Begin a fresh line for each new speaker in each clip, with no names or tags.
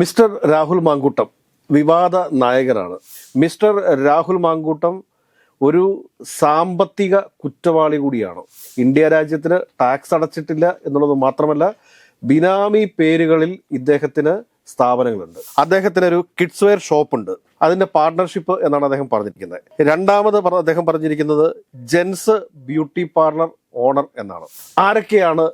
Mister Rahul Mankoottam വിവാദ നായകനാണ്. Mister Rahul Mankoottam ഒരു സാമ്പത്തിക കുറ്റവാളി കൂടിയാണ്. ഇന്ത്യ രാജ്യത്തിന് ടാക്സ് അടച്ചിട്ടില്ല എന്നുള്ളത് മാത്രമല്ല ബിനാമി പേരുകളിൽ ഇദ്ദേഹത്തിന് സ്ഥാപനങ്ങളുണ്ട്. അദ്ദേഹത്തിന് ഒരു കിഡ്സ് വെയർ ഷോപ്പ് ഉണ്ട് അതിന്റെ പാർട്ണർഷിപ്പ് എന്നാണ് അദ്ദേഹം പറഞ്ഞിരിക്കുന്നത്. രണ്ടാമത് അദ്ദേഹം പറഞ്ഞിരിക്കുന്നത് ജെൻസ് ബ്യൂട്ടി പാർലർ ഓണർ എന്നാണ്. ആരൊക്കെയാണ്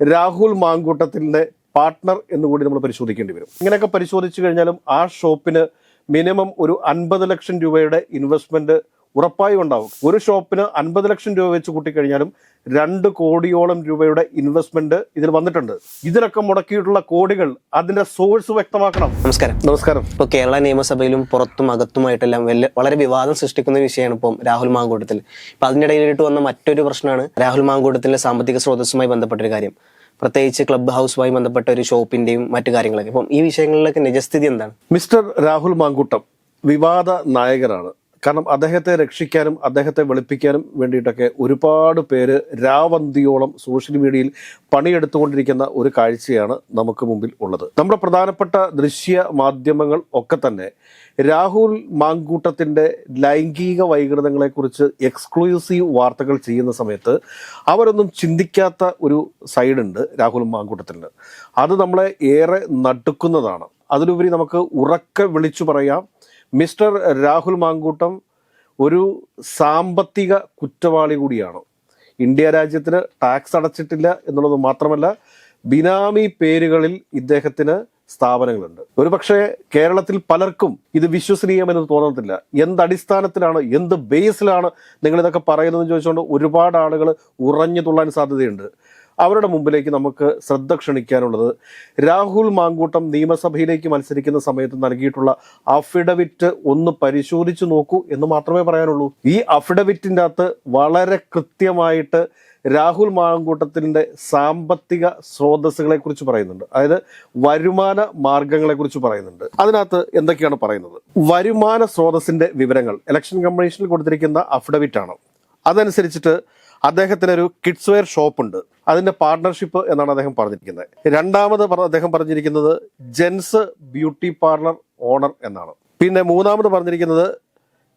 രാഹുൽ മാങ്കൂട്ടത്തിന്റെ പാർട്ട്ണർ എന്നുകൂടി നമ്മൾ പരിശോധിക്കേണ്ടി വരും. ഇങ്ങനെയൊക്കെ പരിശോധിച്ചു കഴിഞ്ഞാലും ആ ഷോപ്പിന് മിനിമം ഒരു അൻപത് ലക്ഷം രൂപയുടെ ഇൻവെസ്റ്റ്മെന്റ് ഉറപ്പായും ഉണ്ടാവും. ഒരു ഷോപ്പിന് അൻപത് ലക്ഷം രൂപ വെച്ച് കൂട്ടിക്കഴിഞ്ഞാലും രണ്ട് കോടിയോളം രൂപയുടെ ഇൻവെസ്റ്റ്മെന്റ് ഇതിൽ വന്നിട്ടുണ്ട്. ഇതിലൊക്കെ മുടക്കിയിട്ടുള്ള കോടികൾ അതിന്റെ സോഴ്സ് വ്യക്തമാക്കണം.
നമസ്കാരം.
നമസ്കാരം.
ഇപ്പോൾ കേരള നിയമസഭയിലും പുറത്തും അകത്തുമായിട്ടെല്ലാം വലിയ വളരെ വിവാദം സൃഷ്ടിക്കുന്ന വിഷയമാണ് ഇപ്പം രാഹുൽ മാങ്കൂട്ടത്തിൽ. ഇപ്പം അതിനിടയിലിട്ട് വന്ന മറ്റൊരു പ്രശ്നമാണ് രാഹുൽ മാങ്കൂട്ടത്തിലെ സാമ്പത്തിക സ്രോതസ്സുമായി ബന്ധപ്പെട്ടൊരു കാര്യം. പ്രത്യേകിച്ച് ക്ലബ് ഹൗസുമായി ബന്ധപ്പെട്ട ഒരു ഷോപ്പിന്റെയും മറ്റു കാര്യങ്ങളൊക്കെ. ഇപ്പം ഈ വിഷയങ്ങളിലൊക്കെ നിജസ്ഥിതി എന്താണ്?
മിസ്റ്റർ രാഹുൽ മാങ്കൂട്ടം വിവാദ നായകനാണ്. കാരണം അദ്ദേഹത്തെ രക്ഷിക്കാനും അദ്ദേഹത്തെ വെളുപ്പിക്കാനും വേണ്ടിയിട്ടൊക്കെ ഒരുപാട് പേര് രാവന്തിയോളം സോഷ്യൽ മീഡിയയിൽ പണിയെടുത്തുകൊണ്ടിരിക്കുന്ന ഒരു കാഴ്ചയാണ് നമുക്ക് മുമ്പിൽ ഉള്ളത്. നമ്മുടെ പ്രധാനപ്പെട്ട ദൃശ്യ മാധ്യമങ്ങൾ ഒക്കെ തന്നെ രാഹുൽ മാങ്കൂട്ടത്തിന്റെ ലൈംഗിക വൈകൃതങ്ങളെക്കുറിച്ച് എക്സ്ക്ലൂസീവ് വാർത്തകൾ ചെയ്യുന്ന സമയത്ത് അവരൊന്നും ചിന്തിക്കാത്ത ഒരു സൈഡുണ്ട് രാഹുൽ മാങ്കൂട്ടത്തിന്. അത് നമ്മളെ ഏറെ നടുക്കുന്നതാണ്. അതിലുപരി നമുക്ക് ഉറക്കെ വിളിച്ചു പറയാം. മിസ്റ്റർ രാഹുൽ മാങ്കൂട്ടം ഒരു സാമ്പത്തിക കുറ്റവാളി കൂടിയാണ്. ഇന്ത്യ രാജ്യത്തിന് ടാക്സ് അടച്ചിട്ടില്ല എന്നുള്ളത് മാത്രമല്ല ബിനാമി പേരുകളിൽ ഇദ്ദേഹത്തിന് സ്ഥാപനങ്ങളുണ്ട്. ഒരു പക്ഷേ കേരളത്തിൽ പലർക്കും ഇത് വിശ്വസനീയമെന്ന് തോന്നത്തില്ല. എന്ത് അടിസ്ഥാനത്തിലാണ് എന്ത് ബേസിലാണ് നിങ്ങൾ ഇതൊക്കെ പറയുന്നതെന്ന് ചോദിച്ചുകൊണ്ട് ഒരുപാട് ആളുകൾ ഉറഞ്ഞു തുള്ളാൻ സാധ്യതയുണ്ട്. അവരുടെ മുമ്പിലേക്ക് നമുക്ക് ശ്രദ്ധ ക്ഷണിക്കാനുള്ളത് രാഹുൽ മാങ്കൂട്ടം നിയമസഭയിലേക്ക് മത്സരിക്കുന്ന സമയത്ത് നൽകിയിട്ടുള്ള അഫിഡവിറ്റ് ഒന്ന് പരിശോധിച്ചു നോക്കൂ എന്ന് മാത്രമേ പറയാനുള്ളൂ. ഈ അഫിഡവിറ്റിന്റെ അകത്ത് വളരെ കൃത്യമായിട്ട് രാഹുൽ മാങ്കൂട്ടത്തിന്റെ സാമ്പത്തിക സ്രോതസ്സുകളെ കുറിച്ച് പറയുന്നുണ്ട്. അതായത് വരുമാന മാർഗങ്ങളെ കുറിച്ച് പറയുന്നുണ്ട്. അതിനകത്ത് എന്തൊക്കെയാണ് പറയുന്നത്? വരുമാന സ്രോതസ്സിന്റെ വിവരങ്ങൾ ഇലക്ഷൻ കമ്മീഷനിൽ കൊടുത്തിരിക്കുന്ന അഫിഡവിറ്റ് ആണ് അതനുസരിച്ചിട്ട് അദ്ദേഹത്തിന് ഒരു കിഡ്സ് വെയർ ഷോപ്പ് ഉണ്ട് അതിന്റെ പാർട്ണർഷിപ്പ് എന്നാണ് അദ്ദേഹം പറഞ്ഞിരിക്കുന്നത്. രണ്ടാമത് അദ്ദേഹം പറഞ്ഞിരിക്കുന്നത് ജെൻസ് ബ്യൂട്ടി പാർലർ ഓണർ എന്നാണ്. പിന്നെ മൂന്നാമത് പറഞ്ഞിരിക്കുന്നത്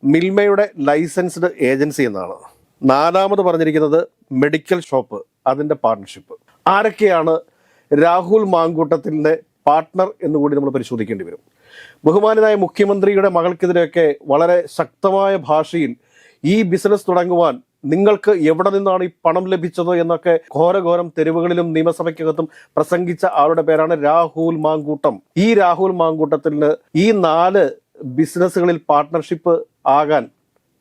മിൽമയുടെ ലൈസൻസ്ഡ് ഏജൻസി എന്നാണ്. നാലാമത് പറഞ്ഞിരിക്കുന്നത് മെഡിക്കൽ ഷോപ്പ് അതിന്റെ പാർട്ണർഷിപ്പ് ആരൊക്കെയാണ് രാഹുൽ മാങ്കൂട്ടത്തിന്റെ പാർട്ട്ണർ എന്നുകൂടി നമ്മൾ പരിശോധിക്കേണ്ടി വരും. ബഹുമാനായ മുഖ്യമന്ത്രിയുടെ മകൾക്കെതിരെയൊക്കെ വളരെ ശക്തമായ ഭാഷയിൽ ഈ ബിസിനസ് തുടങ്ങുവാൻ നിങ്ങൾക്ക് എവിടെ നിന്നാണ് ഈ പണം ലഭിച്ചത് എന്നൊക്കെ ഘോരഘോരം തെരുവുകളിലും നിയമസഭയ്ക്കകത്തും പ്രസംഗിച്ച ആളുടെ പേരാണ് രാഹുൽ മാങ്കൂട്ടം. ഈ രാഹുൽ മാങ്കൂട്ടത്തിന് ഈ നാല് ബിസിനസ്സുകളിൽ പാർട്ട്ണർഷിപ്പ് ആകാൻ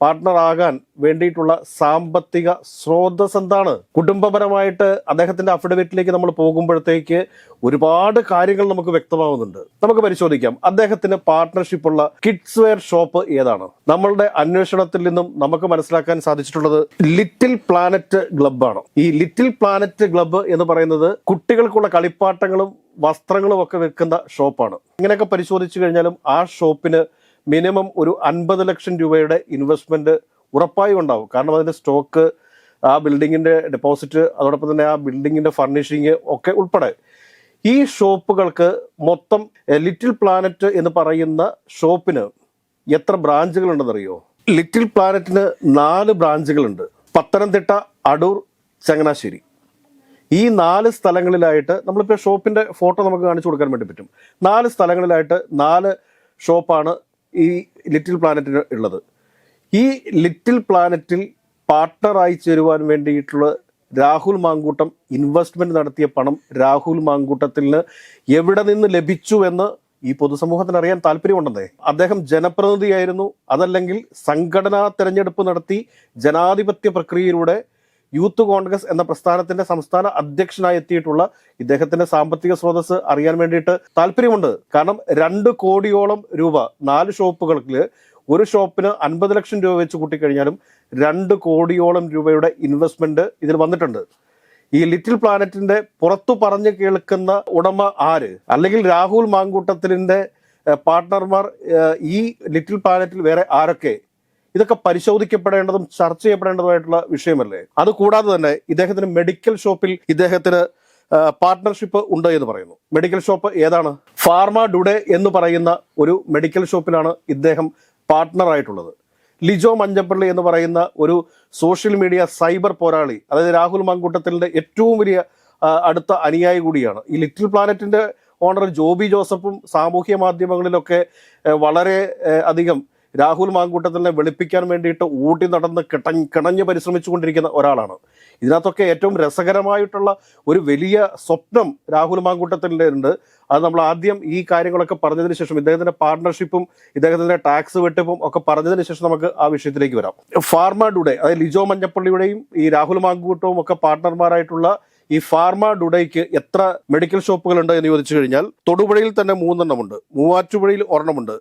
പാർട്ട്ണർ ആകാൻ വേണ്ടിയിട്ടുള്ള സാമ്പത്തിക സ്രോതസ് എന്താണ്? കുടുംബപരമായിട്ട് അദ്ദേഹത്തിന്റെ അഫിഡവിറ്റിലേക്ക് നമ്മൾ പോകുമ്പോഴത്തേക്ക് ഒരുപാട് കാര്യങ്ങൾ നമുക്ക് വ്യക്തമാവുന്നുണ്ട്. നമുക്ക് പരിശോധിക്കാം. അദ്ദേഹത്തിന് പാർട്ട്ണർഷിപ്പ് ഉള്ള കിഡ്സ് വെയർ ഷോപ്പ് ഏതാണ്? നമ്മളുടെ അന്വേഷണത്തിൽ നിന്നും നമുക്ക് മനസ്സിലാക്കാൻ സാധിച്ചിട്ടുള്ളത് ലിറ്റിൽ പ്ലാനറ്റ് ക്ലബ്ബാണ് ഈ ലിറ്റിൽ പ്ലാനറ്റ് ക്ലബ്ബ് എന്ന് പറയുന്നത് കുട്ടികൾക്കുള്ള കളിപ്പാട്ടങ്ങളും വസ്ത്രങ്ങളും ഒക്കെ വെക്കുന്ന ഷോപ്പാണ്. ഇങ്ങനെയൊക്കെ പരിശോധിച്ചു കഴിഞ്ഞാലും ആ ഷോപ്പിന് മിനിമം ഒരു അൻപത് ലക്ഷം രൂപയുടെ ഇൻവെസ്റ്റ്മെന്റ് ഉറപ്പായും ഉണ്ടാവും. കാരണം അതിന്റെ സ്റ്റോക്ക് ആ ബിൽഡിങ്ങിന്റെ ഡെപ്പോസിറ്റ് അതോടൊപ്പം തന്നെ ആ ബിൽഡിങ്ങിന്റെ ഫർണിഷിങ് ഒക്കെ ഉൾപ്പെടെ. ഈ ഷോപ്പുകൾക്ക് മൊത്തം ലിറ്റിൽ പ്ലാനറ്റ് എന്ന് പറയുന്ന ഷോപ്പിന് എത്ര ബ്രാഞ്ചുകൾ ഉണ്ടെന്നറിയോ? ലിറ്റിൽ പ്ലാനറ്റിന് നാല് ബ്രാഞ്ചുകളുണ്ട് പത്തനംതിട്ട അടൂർ ചങ്ങനാശ്ശേരി. ഈ നാല് സ്ഥലങ്ങളിലായിട്ട് നമ്മളിപ്പോൾ ഷോപ്പിന്റെ ഫോട്ടോ നമുക്ക് കാണിച്ചു കൊടുക്കാൻ വേണ്ടി പറ്റും. നാല് സ്ഥലങ്ങളിലായിട്ട് നാല് ഷോപ്പാണ് ഈ ലിറ്റിൽ പ്ലാനറ്റിന് ഉള്ളത്. ഈ ലിറ്റിൽ പ്ലാനറ്റിൽ പാർട്ട്ണറായി ചേരുവാൻ വേണ്ടിയിട്ടുള്ള രാഹുൽ മാങ്കൂട്ടം ഇൻവെസ്റ്റ്മെന്റ് നടത്തിയ പണം രാഹുൽ മാങ്കൂട്ടത്തിന് എവിടെ നിന്ന് ലഭിച്ചു എന്ന് ഈ പൊതുസമൂഹത്തിന് അറിയാൻ താല്പര്യമുണ്ടെന്നേ. അദ്ദേഹം ജനപ്രതിനിധിയായിരുന്നു. അതല്ലെങ്കിൽ സംഘടനാ തെരഞ്ഞെടുപ്പ് നടത്തി ജനാധിപത്യ പ്രക്രിയയിലൂടെ യൂത്ത് കോൺഗ്രസ് എന്ന പ്രസ്ഥാനത്തിന്റെ സംസ്ഥാന അധ്യക്ഷനായി എത്തിയിട്ടുള്ള ഇദ്ദേഹത്തിന്റെ സാമ്പത്തിക സ്രോതസ് അറിയാൻ വേണ്ടിയിട്ട് താല്പര്യമുണ്ട്. കാരണം രണ്ട് കോടിയോളം രൂപ നാല് ഷോപ്പുകൾക്ക് ഒരു ഷോപ്പിന് അൻപത് ലക്ഷം രൂപ വെച്ച് കൂട്ടിക്കഴിഞ്ഞാലും രണ്ട് കോടിയോളം രൂപയുടെ ഇൻവെസ്റ്റ്മെന്റ് ഇതിൽ വന്നിട്ടുണ്ട്. ഈ ലിറ്റിൽ പ്ലാനറ്റിന്റെ പുറത്തു പറഞ്ഞു കേൾക്കുന്ന ഉടമ ആര്? അല്ലെങ്കിൽ രാഹുൽ മാങ്കൂട്ടത്തിലിന്റെ പാർട്ട്ണർമാർ ഈ ലിറ്റിൽ പ്ലാനറ്റിൽ വേറെ ആരൊക്കെ? ഇതൊക്കെ പരിശോധിക്കപ്പെടേണ്ടതും ചർച്ച ചെയ്യപ്പെടേണ്ടതുമായിട്ടുള്ള വിഷയമല്ലേ? അത് കൂടാതെ തന്നെ ഇദ്ദേഹത്തിന് മെഡിക്കൽ ഷോപ്പിൽ ഇദ്ദേഹത്തിന് പാർട്ട്ണർഷിപ്പ് ഉണ്ട് എന്ന് പറയുന്നു. മെഡിക്കൽ ഷോപ്പ് ഏതാണ്? ഫാർമ ഡുഡെ എന്ന് പറയുന്ന ഒരു മെഡിക്കൽ ഷോപ്പിലാണ് ഇദ്ദേഹം പാർട്ട്ണർ ആയിട്ടുള്ളത് ലിജോ മഞ്ചപ്പള്ളി എന്ന് പറയുന്ന ഒരു സോഷ്യൽ മീഡിയ സൈബർ പോരാളി അതായത് രാഹുൽ മങ്കൂട്ടത്തിന്റെ ഏറ്റവും വലിയ അടുത്ത അനുയായി കൂടിയാണ്. ഈ ലിറ്റിൽ പ്ലാനറ്റിന്റെ ഓണർ ജോബി ജോസഫും സാമൂഹ്യ മാധ്യമങ്ങളിലൊക്കെ വളരെ അധികം രാഹുൽ മാങ്കൂട്ടത്തിനെ വെളുപ്പിക്കാൻ വേണ്ടിയിട്ട് ഊട്ടി നടന്ന് കിട്ട കിണഞ്ഞ് പരിശ്രമിച്ചുകൊണ്ടിരിക്കുന്ന ഒരാളാണ്. ഇതിനകത്തൊക്കെ ഏറ്റവും രസകരമായിട്ടുള്ള ഒരു വലിയ സ്വപ്നം രാഹുൽ മാങ്കൂട്ടത്തിന്റെ ഉണ്ട് അത് നമ്മൾ ആദ്യം ഈ കാര്യങ്ങളൊക്കെ പറഞ്ഞതിന് ശേഷം ഇദ്ദേഹത്തിന്റെ പാർട്ണർഷിപ്പും ഇദ്ദേഹത്തിന്റെ ടാക്സ് വെട്ടിപ്പും ഒക്കെ പറഞ്ഞതിന് ശേഷം നമുക്ക് ആ വിഷയത്തിലേക്ക് വരാം. ഫാർമ ഡുഡെ അതായത് ലിജോ മഞ്ഞപ്പള്ളിയുടെയും ഈ രാഹുൽ മാങ്കൂട്ടവും ഒക്കെ പാർട്ണർമാരായിട്ടുള്ള ഈ ഫാർമ ഡുഡയ്ക്ക് എത്ര മെഡിക്കൽ ഷോപ്പുകൾ ഉണ്ട് എന്ന് ചോദിച്ചു കഴിഞ്ഞാൽ തൊടുപുഴയിൽ തന്നെ മൂന്നെണ്ണമുണ്ട്. മൂവാറ്റുപുഴയിൽ ഒരെണ്ണമുണ്ട്.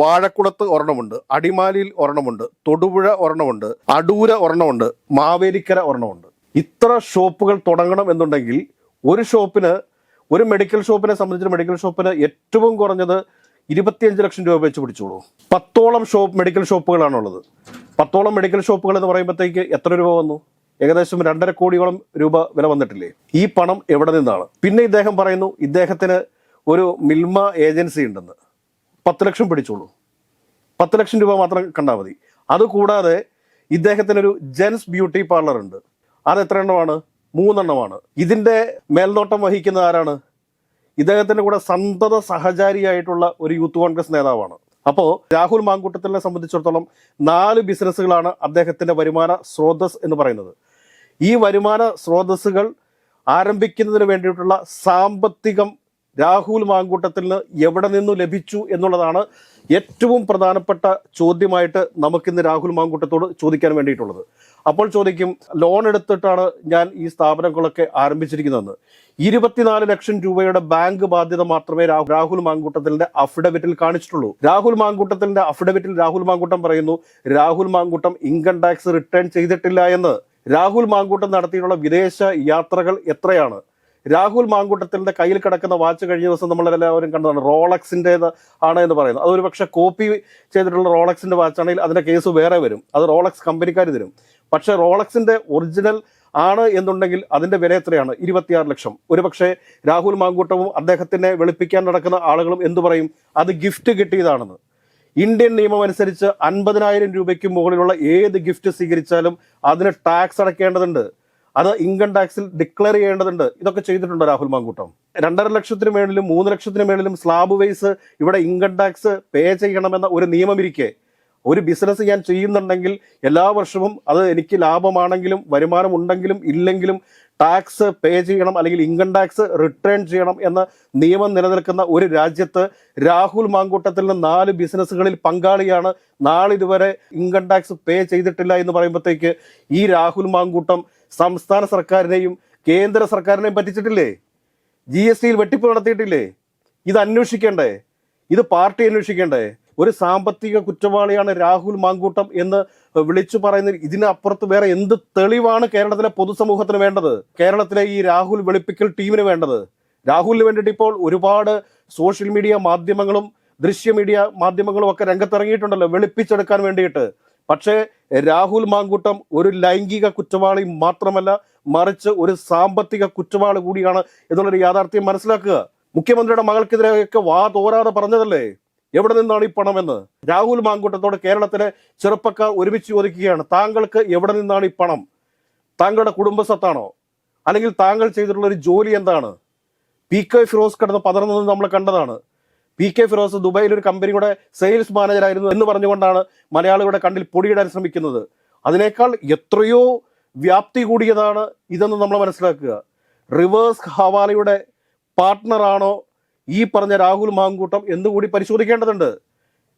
വാഴക്കുളത്ത് ഒരെണ്ണമുണ്ട് അടിമാലിയിൽ ഒരെണ്ണമുണ്ട് തൊടുപുഴ ഒരെണ്ണമുണ്ട് അടൂര ഒരെണ്ണമുണ്ട് മാവേലിക്കര ഒരെണ്ണമുണ്ട്. ഇത്ര ഷോപ്പുകൾ തുടങ്ങണം എന്നുണ്ടെങ്കിൽ ഒരു ഷോപ്പിന് ഒരു മെഡിക്കൽ ഷോപ്പിനെ സംബന്ധിച്ച് മെഡിക്കൽ ഷോപ്പിന് ഏറ്റവും കുറഞ്ഞത് ഇരുപത്തിയഞ്ച് ലക്ഷം രൂപ വെച്ച് പിടിച്ചോളൂ. പത്തോളം ഷോപ്പ് മെഡിക്കൽ ഷോപ്പുകളാണുള്ളത്. പത്തോളം മെഡിക്കൽ ഷോപ്പുകൾ എന്ന് പറയുമ്പോഴത്തേക്ക് എത്ര രൂപ വന്നു? ഏകദേശം രണ്ടര കോടിയോളം രൂപ വില വന്നിട്ടില്ലേ? ഈ പണം എവിടെ നിന്നാണ്? പിന്നെ ഇദ്ദേഹം പറയുന്നു ഇദ്ദേഹത്തിന് ഒരു മിൽമ ഏജൻസി ഉണ്ടെന്ന്. പത്ത് ലക്ഷം പിടിച്ചോളൂ. പത്ത് ലക്ഷം രൂപ മാത്രം കണ്ടാൽ മതി. അതുകൂടാതെ ഇദ്ദേഹത്തിന് ഒരു ജെൻസ് ബ്യൂട്ടി പാർലർ ഉണ്ട്. അത് എത്ര എണ്ണമാണ്? മൂന്നെണ്ണമാണ്. ഇതിന്റെ മേൽനോട്ടം വഹിക്കുന്നത് ആരാണ്? ഇദ്ദേഹത്തിന്റെ കൂടെ സന്തത സഹചാരിയായിട്ടുള്ള ഒരു യൂത്ത് കോൺഗ്രസ് നേതാവാണ്. അപ്പോൾ രാഹുൽ മാങ്കൂട്ടത്തിനെ സംബന്ധിച്ചിടത്തോളം നാല് ബിസിനസ്സുകളാണ് അദ്ദേഹത്തിന്റെ വരുമാന സ്രോതസ് എന്ന് പറയുന്നത്. ഈ വരുമാന സ്രോതസ്സുകൾ ആരംഭിക്കുന്നതിന് വേണ്ടിയിട്ടുള്ള സാമ്പത്തികം രാഹുൽ മാങ്കൂട്ടത്തിന് എവിടെ നിന്നു ലഭിച്ചു എന്നുള്ളതാണ് ഏറ്റവും പ്രധാനപ്പെട്ട ചോദ്യമായിട്ട് നമുക്കിന്ന് രാഹുൽ മാങ്കൂട്ടത്തോട് ചോദിക്കാൻ വേണ്ടിയിട്ടുള്ളത്. അപ്പോൾ ചോദിക്കും ലോൺ എടുത്തിട്ടാണ് ഞാൻ ഈ സ്ഥാപനങ്ങളൊക്കെ ആരംഭിച്ചിരിക്കുന്നതെന്ന്. ഇരുപത്തിനാല് ലക്ഷം രൂപയുടെ ബാങ്ക് ബാധ്യത മാത്രമേ രാഹുൽ മാങ്കൂട്ടത്തിന്റെ അഫിഡവിറ്റിൽ കാണിച്ചിട്ടുള്ളൂ. രാഹുൽ മാങ്കൂട്ടത്തിന്റെ അഫിഡവിറ്റിൽ രാഹുൽ മാങ്കൂട്ടം പറയുന്നു Rahul Mankoottam income tax return ചെയ്തിട്ടില്ല എന്ന്. രാഹുൽ മാങ്കൂട്ടം നടത്തിയിട്ടുള്ള വിദേശ യാത്രകൾ എത്രയാണ്? രാഹുൽ മാങ്കൂട്ടത്തിന്റെ കയ്യിൽ കിടക്കുന്ന വാച്ച് കഴിഞ്ഞ ദിവസം നമ്മളെല്ലാവരും കണ്ടതാണ്. റോളക്സിന്റേത് ആണ് എന്ന് പറയുന്നത്. അതൊരു പക്ഷേ കോപ്പി ചെയ്തിട്ടുള്ള റോളക്സിന്റെ വാച്ചാണെങ്കിൽ അതിന്റെ കേസ് വേറെ വരും. അത് റോളക്സ് കമ്പനിക്കാർ തരും. പക്ഷേ റോളക്സിന്റെ ഒറിജിനൽ ആണ് എന്നുണ്ടെങ്കിൽ അതിന്റെ വില എത്രയാണ്? ഇരുപത്തിയാറ് ലക്ഷം. ഒരു പക്ഷേ രാഹുൽ മാങ്കൂട്ടവും അദ്ദേഹത്തിനെ വെളുപ്പിക്കാൻ നടക്കുന്ന ആളുകളും എന്തു പറയും? അത് ഗിഫ്റ്റ് കിട്ടിയതാണെന്ന്. ഇന്ത്യൻ നിയമം അനുസരിച്ച് അൻപതിനായിരം രൂപയ്ക്ക് മുകളിലുള്ള ഏത് ഗിഫ്റ്റ് സ്വീകരിച്ചാലും അതിന് ടാക്സ് അടയ്ക്കേണ്ടതുണ്ട്. അത് ഇൻകം ടാക്സിൽ ഡിക്ലെയർ ചെയ്യേണ്ടതുണ്ട്. ഇതൊക്കെ ചെയ്തിട്ടുണ്ടോ രാഹുൽ മാങ്കൂട്ടം? രണ്ടര ലക്ഷത്തിന് മേളിലും മൂന്ന് ലക്ഷത്തിന് മേളിലും സ്ലാബ് വൈസ് ഇവിടെ ഇൻകം ടാക്സ് പേ ചെയ്യണമെന്ന ഒരു നിയമം ഇരിക്കെ ഒരു ബിസിനസ് ഞാൻ ചെയ്യുന്നുണ്ടെങ്കിൽ എല്ലാ വർഷവും അത് എനിക്ക് ലാഭമാണെങ്കിലും വരുമാനം ഉണ്ടെങ്കിലും ഇല്ലെങ്കിലും ടാക്സ് പേ ചെയ്യണം അല്ലെങ്കിൽ ഇൻകം ടാക്സ് റിട്ടേൺ ചെയ്യണം എന്ന നിയമം നിലനിൽക്കുന്ന ഒരു രാജ്യത്ത് രാഹുൽ മാങ്കൂട്ടത്തിൽ നിന്ന് നാല് ബിസിനസ്സുകളിൽ പങ്കാളിയാണ്. നാളിതുവരെ ഇൻകം ടാക്സ് പേ ചെയ്തിട്ടില്ല എന്ന് പറയുമ്പോഴത്തേക്ക് ഈ രാഹുൽ മാങ്കൂട്ടം സംസ്ഥാന സർക്കാരിനെയും കേന്ദ്ര സർക്കാരിനെയും പറ്റിച്ചിട്ടില്ലേ? ജി എസ് ടിയിൽ വെട്ടിപ്പ് നടത്തിയിട്ടില്ലേ? ഇത് അന്വേഷിക്കേണ്ടേ? ഇത് പാർട്ടി അന്വേഷിക്കേണ്ടേ? ഒരു സാമ്പത്തിക കുറ്റവാളിയാണ് രാഹുൽ മാങ്കൂട്ടം എന്ന് വിളിച്ചു പറയുന്ന ഇതിനപ്പുറത്ത് വേറെ എന്ത് തെളിവാണ് കേരളത്തിലെ പൊതുസമൂഹത്തിന് വേണ്ടത്? കേരളത്തിലെ ഈ രാഹുൽ വെളുപ്പിക്കൽ ടീമിന് വേണ്ടത്? രാഹുലിന് വേണ്ടിയിട്ട് ഇപ്പോൾ ഒരുപാട് സോഷ്യൽ മീഡിയ മാധ്യമങ്ങളും ദൃശ്യ മീഡിയ മാധ്യമങ്ങളും ഒക്കെ രംഗത്തിറങ്ങിയിട്ടുണ്ടല്ലോ വെളുപ്പിച്ചെടുക്കാൻ വേണ്ടിയിട്ട്. പക്ഷേ രാഹുൽ മാങ്കൂട്ടം ഒരു ലൈംഗിക കുറ്റവാളി മാത്രമല്ല മറിച്ച് ഒരു സാമ്പത്തിക കുറ്റവാളി കൂടിയാണ് എന്നുള്ളൊരു യാഥാർത്ഥ്യം മനസ്സിലാക്കുക. മുഖ്യമന്ത്രിയുടെ മകൾക്കെതിരെയൊക്കെ വാ തോരാതെ പറഞ്ഞതല്ലേ? എവിടെ നിന്നാണ് ഈ പണമെന്ന്? രാഹുൽ മാങ്കൂട്ടത്തോട് കേരളത്തിലെ ചെറുപ്പക്കാർ ഒരുമിച്ച് ചോദിക്കുകയാണ് താങ്കൾക്ക് എവിടെ നിന്നാണ് ഈ പണം? താങ്കളുടെ കുടുംബസ്വത്താണോ? അല്ലെങ്കിൽ താങ്കൾ ചെയ്തിട്ടുള്ള ഒരു ജോലി എന്താണ്? പി കെ ഫിറോസ് കിടന്ന് പതർന്നത് നമ്മൾ കണ്ടതാണ്. പി കെ ഫിറോസ് ദുബായിൽ ഒരു കമ്പനിയുടെ സെയിൽസ് മാനേജർ ആയിരുന്നു എന്ന് പറഞ്ഞുകൊണ്ടാണ് മലയാളികളുടെ കണ്ണിൽ പൊടിയിടാൻ ശ്രമിക്കുന്നത്. അതിനേക്കാൾ എത്രയോ വ്യാപ്തി കൂടിയതാണ് ഇതെന്ന് നമ്മൾ മനസ്സിലാക്കുക. റിവേഴ്സ് ഹവാലയുടെ പാർട്ട്ണറാണോ ഈ പറഞ്ഞ രാഹുൽ മാങ്കൂട്ടം എന്നുകൂടി പരിശോധിക്കേണ്ടതുണ്ട്.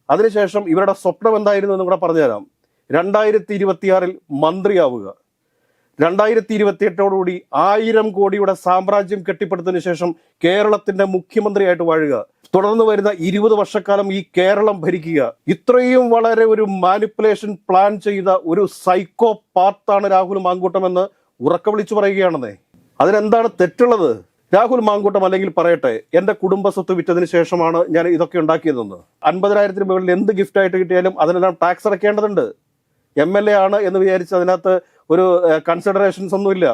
അതിനുശേഷം ഇവരുടെ സ്വപ്നം എന്തായിരുന്നു എന്ന് കൂടെ പറഞ്ഞുതരാം. രണ്ടായിരത്തി ഇരുപത്തിയാറിൽ മന്ത്രിയാവുക. രണ്ടായിരത്തി ഇരുപത്തിയെട്ടോടുകൂടി ആയിരം കോടിയുടെ സാമ്രാജ്യം കെട്ടിപ്പടുത്തതിനു ശേഷം കേരളത്തിന്റെ മുഖ്യമന്ത്രിയായിട്ട് വാഴുക. തുടർന്ന് വരുന്ന ഇരുപത് വർഷക്കാലം ഈ കേരളം ഭരിക്കുക. ഇത്രയും വളരെ ഒരു മാനിപ്പുലേഷൻ പ്ലാൻ ചെയ്ത ഒരു സൈക്കോ പാത്താണ് രാഹുൽ മാങ്കൂട്ടം എന്ന് ഉറക്ക വിളിച്ചു പറയുകയാണെന്നേ. അതിനെന്താണ് തെറ്റുള്ളത്? രാഹുൽ മാങ്കൂട്ടം അല്ലെങ്കിൽ പറയട്ടെ എന്റെ കുടുംബ സ്വത്ത് വിറ്റതിന് ശേഷമാണ് ഞാൻ ഇതൊക്കെ ഉണ്ടാക്കിയതെന്ന്. അൻപതിനായിരത്തിന് മുകളിൽ എന്ത് ഗിഫ്റ്റ് ആയിട്ട് കിട്ടിയാലും അതിനെല്ലാം ടാക്സ് അടയ്ക്കേണ്ടതുണ്ട്. എം എൽ എ ആണ് എന്ന് വിചാരിച്ച് അതിനകത്ത് ഒരു കൺസിഡറേഷൻസ് ഒന്നുമില്ല.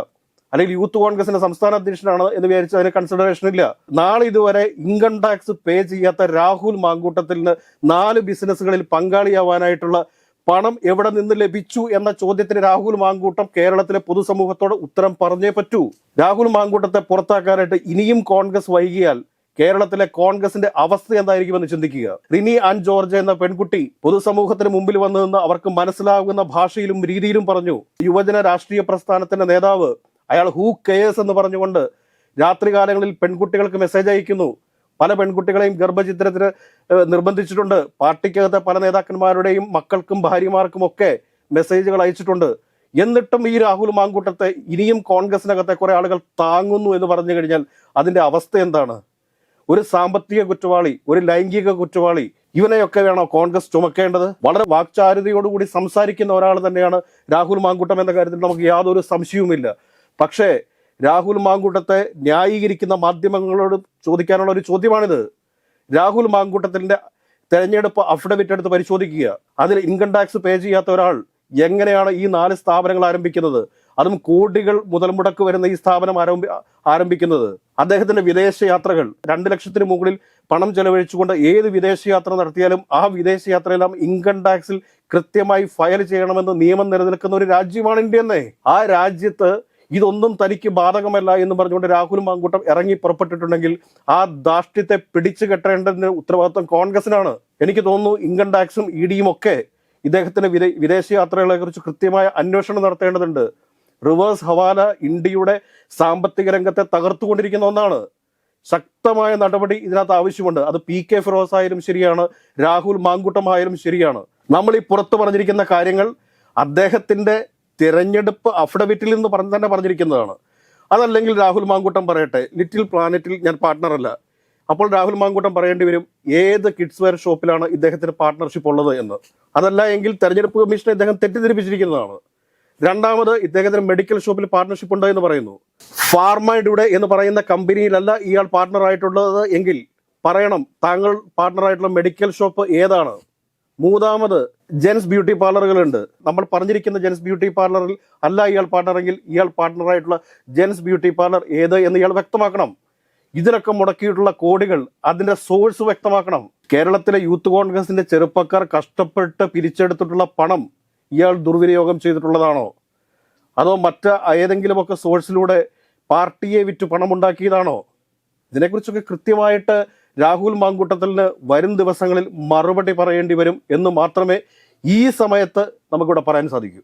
അല്ലെങ്കിൽ യൂത്ത് കോൺഗ്രസിന്റെ സംസ്ഥാന അധ്യക്ഷനാണ് എന്ന് വിചാരിച്ച് അതിന് കൺസിഡറേഷൻ ഇല്ല. നാളെ ഇതുവരെ ഇൻകം ടാക്സ് പേ ചെയ്യാത്ത രാഹുൽ മാങ്കൂട്ടത്തിന് നാല് ബിസിനസ്സുകളിൽ പങ്കാളിയാവാനായിട്ടുള്ള പണം എവിടെ നിന്ന് ലഭിച്ചു എന്ന ചോദ്യത്തിന് രാഹുൽ മാങ്കൂട്ടം കേരളത്തിലെ പൊതുസമൂഹത്തോട് ഉത്തരം പറഞ്ഞേ പറ്റൂ. രാഹുൽ മാങ്കൂട്ടത്തെ പുറത്താക്കാനായിട്ട് ഇനിയും കോൺഗ്രസ് വൈകിയാൽ കേരളത്തിലെ കോൺഗ്രസിന്റെ അവസ്ഥ എന്തായിരിക്കുമെന്ന് ചിന്തിക്കുക. റിനി ആൻ ജോർജ് എന്ന പെൺകുട്ടി പൊതുസമൂഹത്തിന് മുമ്പിൽ വന്നു നിന്ന് അവർക്ക് മനസ്സിലാകുന്ന ഭാഷയിലും രീതിയിലും പറഞ്ഞു. യുവജന രാഷ്ട്രീയ പ്രസ്ഥാനത്തിന്റെ നേതാവ് അയാൾ ഹൂ കെയേഴ്സ് എന്ന് പറഞ്ഞുകൊണ്ട് രാത്രികാലങ്ങളിൽ പെൺകുട്ടികൾക്ക് മെസ്സേജ് അയക്കുന്നു. പല പെൺകുട്ടികളെയും ഗർഭചിത്രത്തിന് നിർബന്ധിച്ചിട്ടുണ്ട്. പാർട്ടിക്കകത്തെ പല നേതാക്കന്മാരുടെയും മക്കൾക്കും ഭാര്യമാർക്കും ഒക്കെ മെസ്സേജുകൾ അയച്ചിട്ടുണ്ട്. എന്നിട്ടും ഈ രാഹുൽ മാങ്കൂട്ടത്തെ ഇനിയും കോൺഗ്രസിനകത്തെ കുറെ ആളുകൾ താങ്ങുന്നു എന്ന് പറഞ്ഞു കഴിഞ്ഞാൽ അതിന്റെ അവസ്ഥ എന്താണ്? ഒരു സാമ്പത്തിക കുറ്റവാളി ഒരു ലൈംഗിക കുറ്റവാളി ഇവനെയൊക്കെ വേണോ കോൺഗ്രസ് ചുമക്കേണ്ടത്? വളരെ വാക്ചാരുതയോടുകൂടി സംസാരിക്കുന്ന ഒരാൾ തന്നെയാണ് രാഹുൽ മാങ്കൂട്ടം എന്ന കാര്യത്തിൽ നമുക്ക് യാതൊരു സംശയവുമില്ല. പക്ഷേ രാഹുൽ മാങ്കൂട്ടത്തെ ന്യായീകരിക്കുന്ന മാധ്യമങ്ങളോട് ചോദിക്കാനുള്ള ഒരു ചോദ്യമാണിത്. രാഹുൽ മാങ്കൂട്ടത്തിന്റെ തെരഞ്ഞെടുപ്പ് അഫിഡവിറ്റ് എടുത്ത് പരിശോധിക്കുക. അതിൽ ഇൻകം ടാക്സ് പേ ചെയ്യാത്ത ഒരാൾ എങ്ങനെയാണ് ഈ നാല് സ്ഥാപനങ്ങൾ ആരംഭിക്കുന്നത്? അതും കോടികൾ മുതൽ മുടക്ക് വരുന്ന ഈ സ്ഥാപനം ആരംഭി ആരംഭിക്കുന്നത്. അദ്ദേഹത്തിന്റെ വിദേശ യാത്രകൾ രണ്ട് ലക്ഷത്തിന് മുകളിൽ പണം ചെലവഴിച്ചുകൊണ്ട് ഏത് വിദേശയാത്ര നടത്തിയാലും ആ വിദേശയാത്രയെല്ലാം ഇൻകം ടാക്സിൽ കൃത്യമായി ഫയൽ ചെയ്യണമെന്ന് നിയമം നിലനിൽക്കുന്ന ഒരു രാജ്യമാണ് ഇന്ത്യ എന്നേ. ആ രാജ്യത്ത് ഇതൊന്നും തനിക്ക് ബാധകമല്ല എന്ന് പറഞ്ഞുകൊണ്ട് രാഹുൽ മാങ്കൂട്ടം ഇറങ്ങി പുറപ്പെട്ടിട്ടുണ്ടെങ്കിൽ ആ ധാർഷ്ട്യത്തെ പിടിച്ചു കെട്ടേണ്ടതിന് ഉത്തരവാദിത്വം കോൺഗ്രസിനാണ്. എനിക്ക് തോന്നുന്നു ഇൻകം ടാക്സും ഇ ഡിയും ഒക്കെ ഇദ്ദേഹത്തിന്റെ വിദേ വിദേശയാത്രകളെ കുറിച്ച് കൃത്യമായ അന്വേഷണം നടത്തേണ്ടതുണ്ട്. റിവേഴ്സ് ഹവാല ഇന്ത്യയുടെ സാമ്പത്തിക രംഗത്തെ തകർത്തുകൊണ്ടിരിക്കുന്ന ഒന്നാണ്. ശക്തമായ നടപടി ഇതിനകത്ത് ആവശ്യമുണ്ട്. അത് പി കെ ഫിറോസ് ആയാലും ശരിയാണ് രാഹുൽ മാങ്കൂട്ടമായാലും ശരിയാണ്. നമ്മൾ ഈ പുറത്തു പറഞ്ഞിരിക്കുന്ന കാര്യങ്ങൾ അദ്ദേഹത്തിന്റെ തിരഞ്ഞെടുപ്പ് അഫിഡവിറ്റിൽ നിന്ന് പറഞ്ഞ് തന്നെ പറഞ്ഞിരിക്കുന്നതാണ്. അതല്ലെങ്കിൽ രാഹുൽ മാങ്കൂട്ടം പറയട്ടെ. ലിറ്റിൽ പ്ലാനറ്റിൽ ഞാൻ പാർട്ട്ണറല്ല അപ്പോൾ രാഹുൽ മാങ്കൂട്ടം പറയേണ്ടി വരും ഏത് കിഡ്സ് വെയർ ഷോപ്പിലാണ് ഇദ്ദേഹത്തിന് പാർട്ട്ണർഷിപ്പ് ഉള്ളത് എന്ന്. അതല്ല എങ്കിൽ തെരഞ്ഞെടുപ്പ് കമ്മീഷനെ ഇദ്ദേഹം തെറ്റിദ്ധരിപ്പിച്ചിരിക്കുന്നതാണ്. രണ്ടാമത് ഇദ്ദേഹത്തിന് മെഡിക്കൽ ഷോപ്പിൽ പാർട്ട്ണർഷിപ്പ് ഉണ്ട് എന്ന് പറയുന്നു. ഫാർമയുടെ എന്ന് പറയുന്ന കമ്പനിയിലല്ല ഇയാൾ പാർട്ട്ണർ ആയിട്ടുള്ളത് എങ്കിൽ പറയണം താങ്കൾ പാർട്ട്ണർ ആയിട്ടുള്ള മെഡിക്കൽ ഷോപ്പ് ഏതാണ്? മൂന്നാമത് ജെൻസ് ബ്യൂട്ടി പാർലറുകളുണ്ട്. നമ്മൾ പറഞ്ഞിരിക്കുന്ന ജെൻസ് ബ്യൂട്ടി പാർലറിൽ അല്ല ഇയാൾ പാർട്ണറെങ്കിൽ ഇയാൾ പാർട്ണറായിട്ടുള്ള ജെൻസ് ബ്യൂട്ടി പാർലർ ഏത് എന്ന് ഇയാൾ വ്യക്തമാക്കണം. ഇതിനൊക്കെ മുടക്കിയിട്ടുള്ള കോടികൾ അതിന്റെ സോഴ്സ് വ്യക്തമാക്കണം. കേരളത്തിലെ യൂത്ത് കോൺഗ്രസിന്റെ ചെറുപ്പക്കാർ കഷ്ടപ്പെട്ട് പിരിച്ചെടുത്തിട്ടുള്ള പണം ഇയാൾ ദുർവിനിയോഗം ചെയ്തിട്ടുള്ളതാണോ? അതോ മറ്റ് ഏതെങ്കിലുമൊക്കെ സോഴ്സിലൂടെ പാർട്ടിയെ വിറ്റ് പണമുണ്ടാക്കിയതാണോ? ഇതിനെക്കുറിച്ചൊക്കെ കൃത്യമായിട്ട് രാഹുൽ മാങ്കൂട്ടത്തിന് വരും ദിവസങ്ങളിൽ മറുപടി പറയേണ്ടി വരും എന്ന് മാത്രമേ ഈ സമയത്ത് നമുക്കിവിടെ പറയാൻ സാധിക്കൂ.